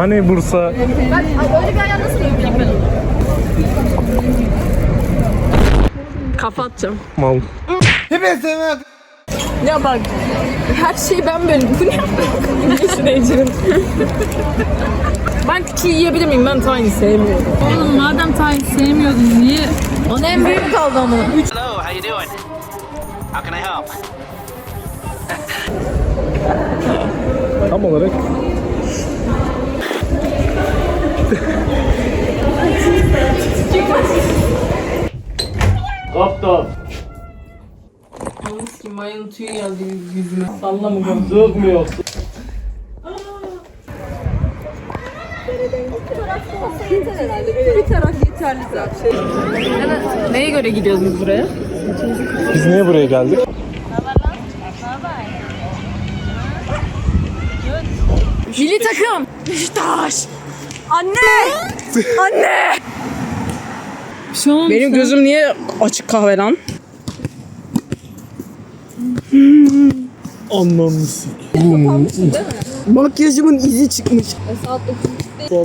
Hani Bursa Ben öyle bir ayağın nasıl yürüyeyim ben? Kafa atacağım. mal. Ya bak her şeyi ben böyle bu ne? Yeşil Ben küçüğü yiyebilir miyim? Ben tiny sevmiyorum. Oğlum madem tayin sevmiyordun niye? Ona en büyük kaldı ama. Hello, how you doing? How can I help? Mayanın tüyü geldi yüzüme. Sallama bunu. Zık mı yoksa? Bir taraf yeterli zaten. Neye göre gidiyoruz biz buraya? Biz niye buraya geldik? Milli takım. Beşiktaş. Anne. Anne. Şu an Benim gözüm niye açık kahve lan? Anlamı sik. Makyajımın izi çıkmış.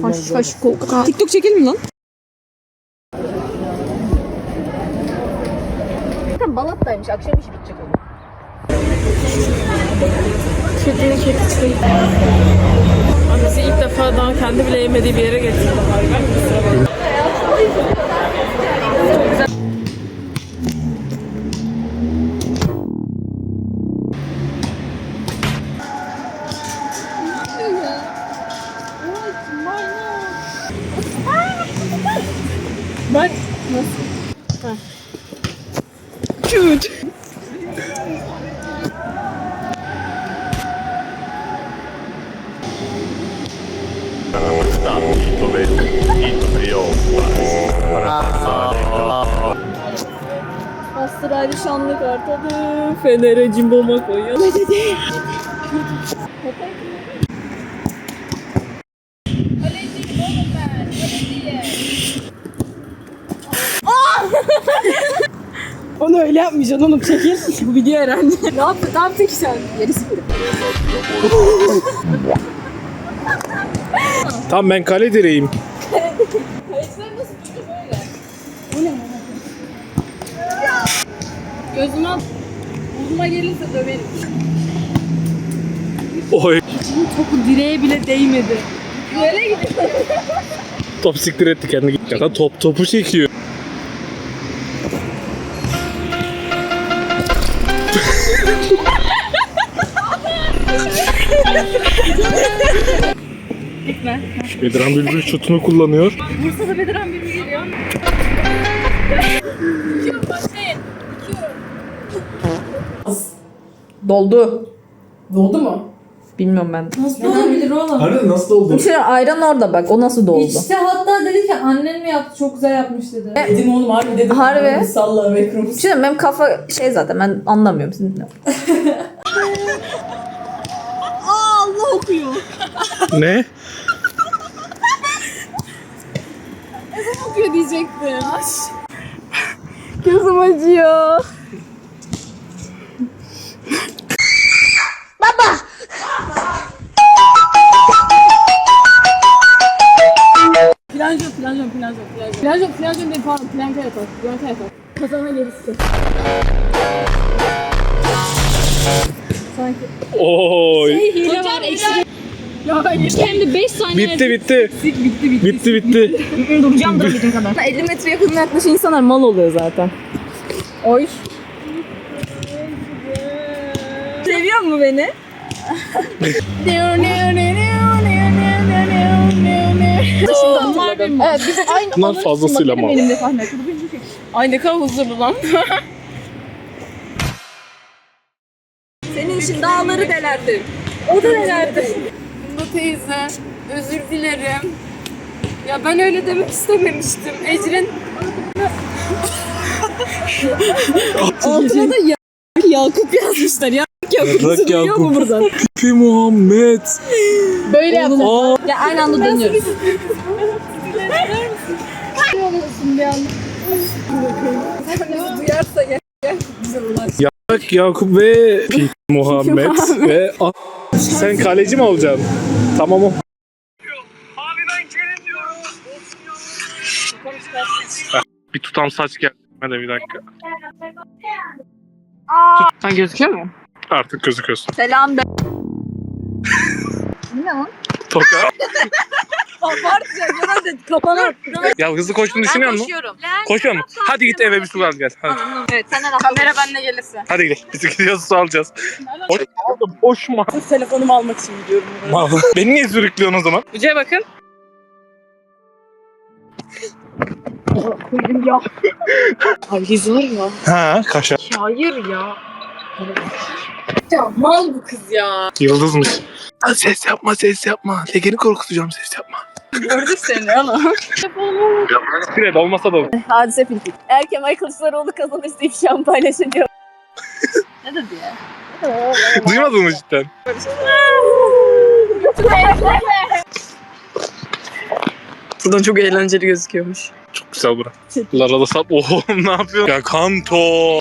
Haş haş koka. TikTok çekelim mi lan? Zaten Balat'taymış. Akşam işi bitecek onun. Kedinin kedi Bizi ilk defa daha kendi bile yemediği bir yere getirdi. Ben nasıl? Cute. Astrali şanlı kartalı Fener'e cimboma koyalım. Onu öyle yapmayacaksın oğlum çekil. Bu video herhalde. ne yaptın? Ne yaptın ki sen? Gerisi mi? Tam ben kale direğim. Gözüme Burnuma gelirse döverim. Oy. topu direğe bile değmedi. Nereye gidiyorsun? Top siktir etti kendini. Ya da top topu çekiyor. Bedran Bülbül şutunu kullanıyor. Bursa'da Bediran bir geliyor. Doldu. Doldu mu? Bilmiyorum ben. Nasıl olabilir oğlum? Harbiden nasıl oldu? Şey, ayran orada bak o nasıl doldu? İşte hatta dedi ki annen mi yaptı çok güzel yapmış dedi. Dedim oğlum harbi dedim. Harbi. Salla Mekrum. Şey, benim kafa şey zaten ben anlamıyorum sizin ne? Ne? Okuyor diyecektim. Gözüm acıyor. Plancım, plancım, plancım, plancım. Plancım, plancım değil pardon. Planka yatar. Planka yatar. Kazana gerisi. Oy. Hile var. Ya hem de 5 saniye Bitti bitti. bitti bitti. Bitti bitti. Duracağım durabildiğim kadar. 50 metre yakınına yaklaşan insanlar mal oluyor zaten. Oy. Seviyor mu beni? Şimdi hatırladım. Evet biz aynı fazlasıyla mal. Benim de tahmin ettim. Ay ne kadar huzurlu lan. Senin için dağları delerdim. O da delerdi. Teyze, özür dilerim. Ya ben öyle demek istememiştim. Ecrin Altına da ya Yakup yazmışlar. Ya Yakup Rak sığıyor mu Yakup. buradan? Pi Muhammed. Böyle yaptım. Ya aynı anda dönüyoruz. Duyarsa ya. Bak Yakup ve Muhammed ve A sen kaleci mi olacaksın? Tamam o. Abi ben Kerem diyorum. Bir tutam saç geldi. Hadi bir dakika. Aa. Sen gözüküyor mu? Artık gözüküyorsun. Selam be. ne lan? Toka. Da kafana ya hızlı koştuğunu düşünüyor musun? koşuyorum. Koşuyor musun? Hadi git eve bir su al gel. Hadi, Evet senden Kamera bende gelirse. hadi gidelim. Biz gidiyoruz su alacağız. Mu? Sırf telefonumu almak için gidiyorum buraya. Mal. Beni niye sürüklüyorsun o zaman? Ucaya bakın. Koydum ya. Abi biz var ya. Ha kaşar. Hayır ya. Ya mal bu kız ya. Yıldızmış. Ses yapma ses yapma. Legeni korkutacağım ses yapma. Gördük seni oğlum. Fred olmasa da olur. Hadise Filfil. Eğer Kemal Kılıçdaroğlu kazanırsa ifşamı paylaşacağım. ne dedi ya? Duymadın mı cidden? Buradan çok eğlenceli gözüküyormuş. Çok güzel bura. Lara da sap. Oğlum ne yapıyorsun? Ya kanto.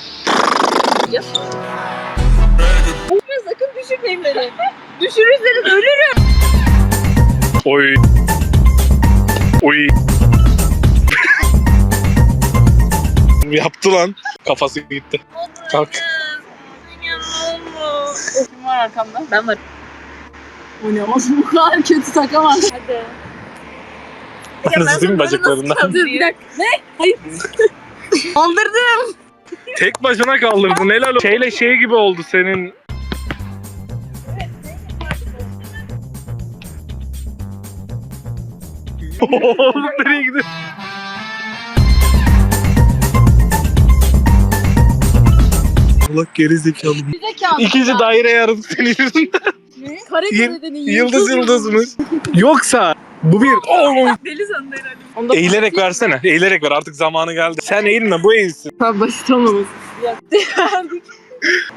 Sakın düşürmeyin beni. Düşürürseniz ölürüm. Oy. Oy. Yaptı lan. Kafası gitti. Kalk. Kim var arkamda? Ben varım. O ne oğlum bu kadar kötü takamaz. Hadi. Mi bacaklarından? Bir dakika. Ne? Hayır. Kaldırdım. Tek başına kaldırdın. Helal olsun. Şeyle şey gibi oldu senin. Oğlum nereye gidiyor? Allah geri zekalı. İkinci daire yarım senin yüzünden. Kare Yıl- dedin. Yıldız yıldızmış. Yoksa bu bir oğlum. Deli sandı herhalde. Onda Eğilerek versene. Eğilerek ver artık zamanı geldi. Sen eğilme bu eğilsin. Ha, basit olmaması.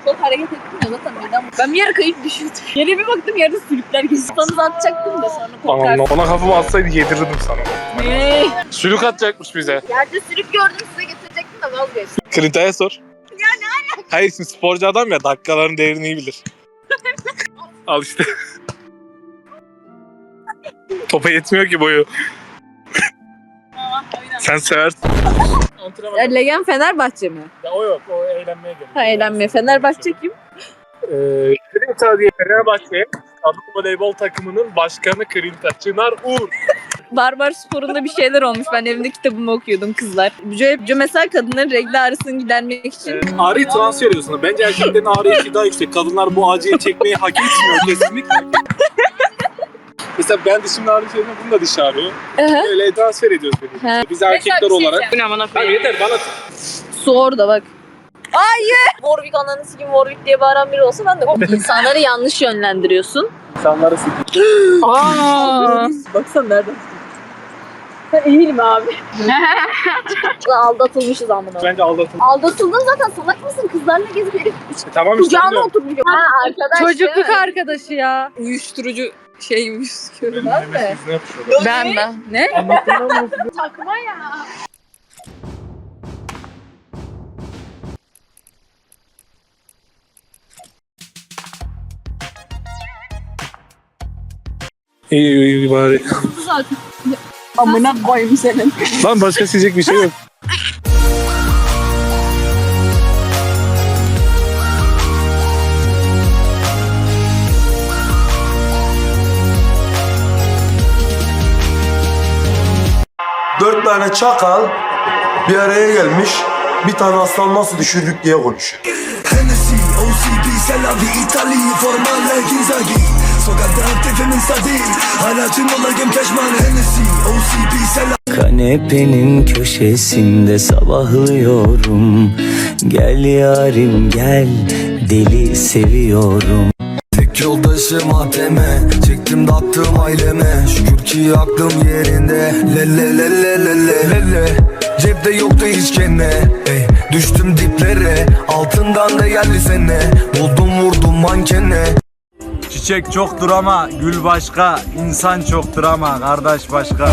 Çok hareket ettim ya zaten midem. Ben bir yere kayıp düşürdüm. Yere bir baktım yerde sülükler geçti. Sanız atacaktım da sonra korkarsın. ona kafamı atsaydı yedirirdim sana. Ne? Sülük atacakmış bize. Yerde sülük gördüm size getirecektim de vazgeçtim. Clinta'ya sor. Ya ne Hayır şimdi sporcu adam ya dakikaların değerini iyi bilir. Al işte. Topa yetmiyor ki boyu. Sen seversin. Ya Legen Fenerbahçe mi? Ya o yok, o eğlenmeye geliyor. Ha eğlenmeye. Fenerbahçe kim? Ee, Krinta diye Fenerbahçe kadın voleybol takımının başkanı Krinta. Çınar Uğur. Barbar sporunda bir şeyler olmuş. Ben evimde kitabımı okuyordum kızlar. Cö mesela kadınların renkli ağrısını gidermek için Ee, ağrıyı transfer ediyorsun. Bence erkeklerin ağrı daha yüksek. Kadınlar bu acıyı çekmeyi hak etmiyor kesinlikle. Mesela ben dişimin ağrı şeyini bunu da diş ağrıyor. Aha. Öyle transfer ediyoruz birbirimize. Biz erkekler olarak. Bu ne bana Tamam yeter bana su orada bak. Hayır. Warwick ananı sikim Warwick diye bağıran biri olsa ben de insanları yanlış yönlendiriyorsun. insanları sıkıntı. Aa. Baksana nereden Ben eminim abi. Aldatılmışız amına. Bence aldatın. Aldatıldın zaten salak mısın? Kızlarla gezip herif E, tamam işte. kucağına bilmiyorum. oturmuş. Ha arkadaş. Çocukluk arkadaşı ya. Uyuşturucu şey gözüküyorum. Ben yapıyoruz? Ben ben. Ne? Takma ya. İyi iyi iyi bari. Zaten. Amına koyayım senin. Lan başka sizecek bir şey yok. Dört tane çakal bir araya gelmiş. Bir tane aslan nasıl düşürdük diye konuşuyor. Hennessy, OCB, Selavi, İtali, formale, Ginzagi Sokakta aktifimin sadi. Hala tüm olayım peşman. Hennessy, OCB, Selavi Kanepenin köşesinde sabahlıyorum. Gel yarim gel. Deli seviyorum yoldaşım ATM Çektim dağıttım aileme. Şükür ki aklım yerinde. Le le le le le le le le. Cepte yoktu hiç kene ey. Düştüm diplere. Altından da geldi sene. Buldum vurdum mankene. Çiçek çoktur ama gül başka, insan çoktur ama kardeş başka.